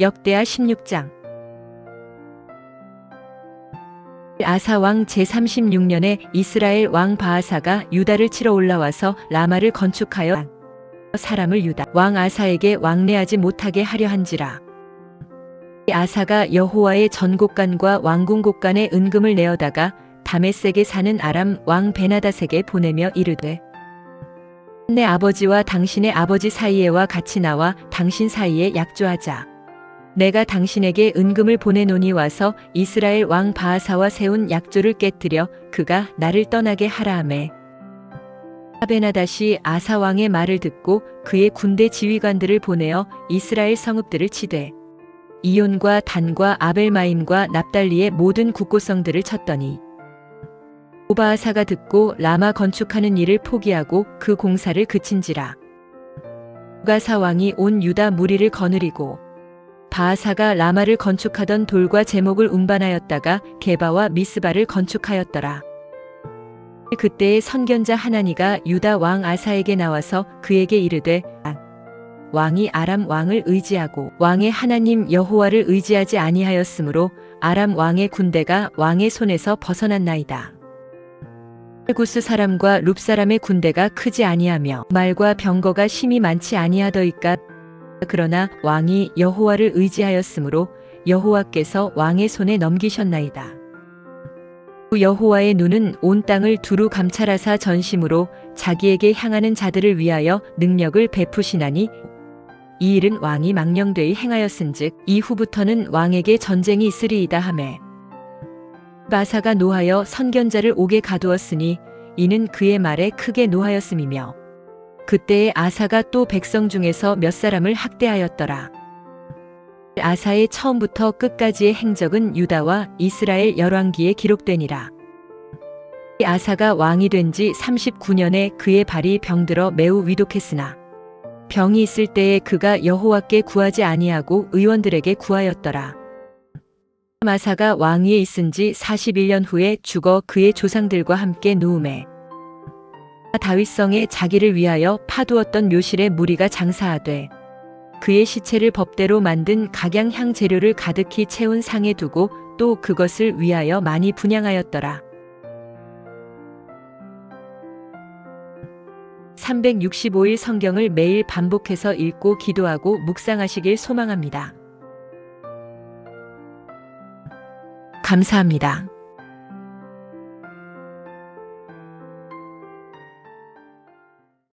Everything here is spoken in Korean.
역대하 16장 아사 왕 제36년에 이스라엘 왕 바하사가 유다를 치러 올라와서 라마를 건축하여 사람을 유다 왕 아사에게 왕래하지 못하게 하려 한지라 아사가 여호와의 전곡간과 왕궁곡간에 은금을 내어다가 다메섹에 사는 아람 왕 베나다색에 보내며 이르되 내 아버지와 당신의 아버지 사이에와 같이 나와 당신 사이에 약조하자. 내가 당신에게 은금을 보내노니 와서 이스라엘 왕 바하사와 세운 약조를 깨뜨려 그가 나를 떠나게 하라 하매. 아베나다시 아사 왕의 말을 듣고 그의 군대 지휘관들을 보내어 이스라엘 성읍들을 치되 이온과 단과 아벨마임과 납달리의 모든 국고성들을 쳤더니 오바아사가 듣고 라마 건축하는 일을 포기하고 그 공사를 그친지라. 가사 왕이 온 유다 무리를 거느리고 바아사가 라마를 건축하던 돌과 제목을 운반하였다가 게바와 미스바를 건축하였더라. 그때의 선견자 하나니가 유다 왕 아사에게 나와서 그에게 이르되 아, 왕이 아람 왕을 의지하고 왕의 하나님 여호와를 의지하지 아니하였으므로 아람 왕의 군대가 왕의 손에서 벗어났나이다. 구스 사람과 룹 사람의 군대가 크지 아니하며 말과 병거가 심히 많지 아니하더이까 그러나 왕이 여호와를 의지하였으므로 여호와께서 왕의 손에 넘기셨나이다. 여호와의 눈은 온 땅을 두루 감찰하사 전심으로 자기에게 향하는 자들을 위하여 능력을 베푸시나니 이 일은 왕이 망령되이 행하였은즉 이후부터는 왕에게 전쟁이 있으리이다 하매 바사가 노하여 선견자를 옥에 가두었으니 이는 그의 말에 크게 노하였음이며 그때에 아사가 또 백성 중에서 몇 사람을 학대하였더라. 아사의 처음부터 끝까지의 행적은 유다와 이스라엘 열왕기에 기록되니라. 아사가 왕이 된 지 39년에 그의 발이 병들어 매우 위독했으나 병이 있을 때에 그가 여호와께 구하지 아니하고 의원들에게 구하였더라. 마사가 왕위에 있은 지 41년 후에 죽어 그의 조상들과 함께 누움에 다윗성에 자기를 위하여 파두었던 묘실의 무리가 장사하되 그의 시체를 법대로 만든 각양향 재료를 가득히 채운 상에 두고 또 그것을 위하여 많이 분양하였더라. 365일 성경을 매일 반복해서 읽고 기도하고 묵상하시길 소망합니다. 감사합니다.